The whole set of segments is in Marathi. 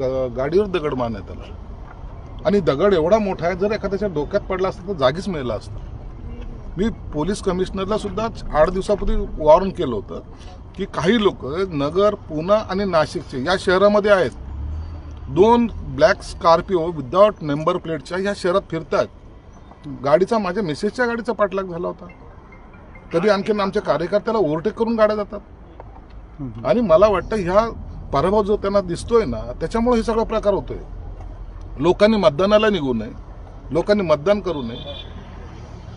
ग- गाडीवर दगड मारण्यात आला. आणि दगड एवढा मोठा आहे जर एखाद्याच्या डोक्यात पडला असता तर जागीच मेला असता. मी पोलीस कमिशनरला सुद्धा आठ दिवसापूर्वी वॉर्न केलं होतं की काही लोक नगर पुणे आणि नाशिकचे या शहरामध्ये आहेत. दोन ब्लॅक स्कॉर्पिओ विदाउट नंबर प्लेटच्या या शहरात फिरतात गाडीचा माझ्या मिसेसच्या गाडीचा पाठलाग झाला होता. कधी आणखीन आमच्या कार्यकर्त्याला ओव्हरटेक करून गाड्या जातात. आणि मला वाटतं ह्या पराभव जो त्यांना दिसतोय ना त्याच्यामुळे हे सगळा प्रकार होतोय. लोकांनी मतदानाला निघू नये लोकांनी मतदान करू नये.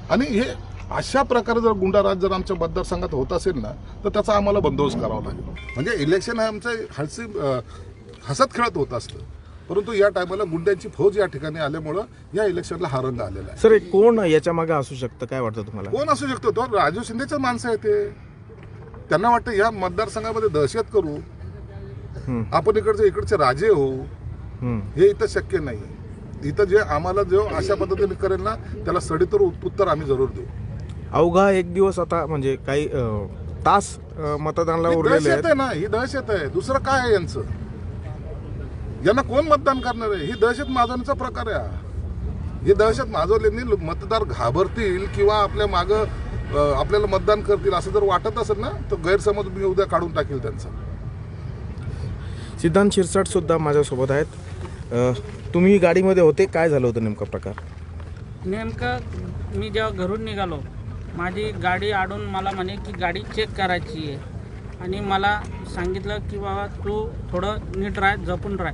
आणि हे अशा प्रकारे जर गुंडाराज जर आमच्या मतदारसंघात होत असेल ना तर त्याचा आम्हाला बंदोबस्त करावा लागेल. म्हणजे इलेक्शन हे आमचं हसी अं, हसत खेळत होत असतं. परंतु या टायमाला गुंड्यांची फौज या ठिकाणी आल्यामुळं या इलेक्शनला हा रंग आलेला आहे. सर एक कोण याच्या मागे असू शकतं? काय वाटतं तुम्हाला? कोण असू शकतो? तो राजू शिंदेचे माणसं आहे ते त्यांना वाटतं या मतदारसंघामध्ये दहशत करू. आपण इकडचे इकडचे राजे होऊ. हे इथं शक्य नाही. इथं जे आम्हाला जो अशा पद्धतीने करेल ना त्याला सडीतोड उत्तर आम्ही जरूर देऊ. अवघा एक दिवस आता म्हणजे काही अं, तास अं, मतदानाला ही उरलेले दहशत आहेत. आहे ना ही दहशत आहे. दुसरं काय आहे यांचं? यांना कोण मतदान करणार आहे? ही दहशत माजवण्याचा प्रकार आहे हा. ही दहशत माजवल्याने लो- मतदार घाबरतील किंवा आपल्या माग आपल्याला मतदान करतील असं जर वाटत असेल ना तर गैरसमज मी उद्या काढून टाकेल त्यांचा. सिद्धांत शिरसाटसुद्धा माझ्यासोबत आहेत. तुम्ही गाडीमध्ये होते काय झालं होतं नेमका प्रकार? नेमकं मी जेव्हा घरून निघालो माझी गाडी आडून मला म्हणे की गाडी चेक करायची आहे. आणि मला सांगितलं की बाबा तू थोडं नीट राह जपून राह.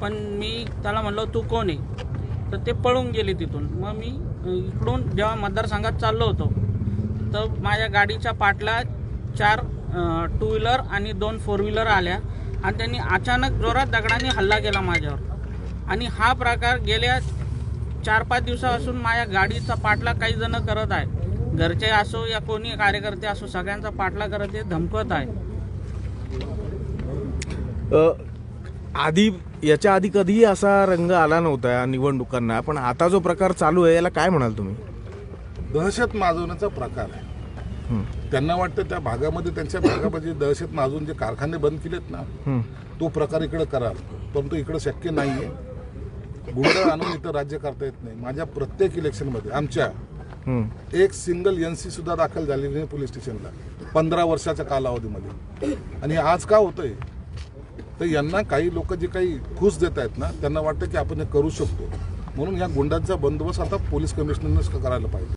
पण मी त्याला म्हणलो तू कोण आहे? तर ते पळून गेले तिथून. मग मी इकडून जेव्हा मतदारसंघात चाललो होतो तर माझ्या गाडीच्या पाठला चार टू व्हीलर आणि दोन फोर व्हीलर आल्या. आणि त्यांनी अचानक जोरात दगडाने हल्ला केला माझ्यावर. आणि हा प्रकार गेल्या चार पाच दिवसापासून माझ्या गाडीचा पाठला काही जण करत आहे घरचे असो या कोणी कार्यकर्ते असो सगळ्यांचा पाठला करत आहे धमकत आहे. अं, आधी याच्या आधी कधीही असा रंग आला नव्हता या निवडणुकांना पण आता जो प्रकार चालू आहे याला काय म्हणाल तुम्ही? दहशत माजवण्याचा प्रकार आहे. त्यांना वाटतं त्या भागामध्ये त्यांच्या भागामध्ये दहशत माजवून जे कारखाने बंद केलेत ना. तो प्रकार इकडे कराल. परंतु इकडे शक्य नाही आहे गुंड आणून इथं राज्य करता येत नाही. माझ्या प्रत्येक इलेक्शनमध्ये आमच्या. एक सिंगल एन सी सुद्धा दाखल झालेली नाही पोलीस स्टेशनला पंधरा वर्षाच्या कालावधीमध्ये. आणि आज का होतंय? तर यांना काही लोक जे काही घुस देत आहेत ना त्यांना वाटतं की आपण हे करू शकतो. म्हणून या गुंडांचा बंदोबस्त आता पोलीस कमिशनरनंच करायला पाहिजे.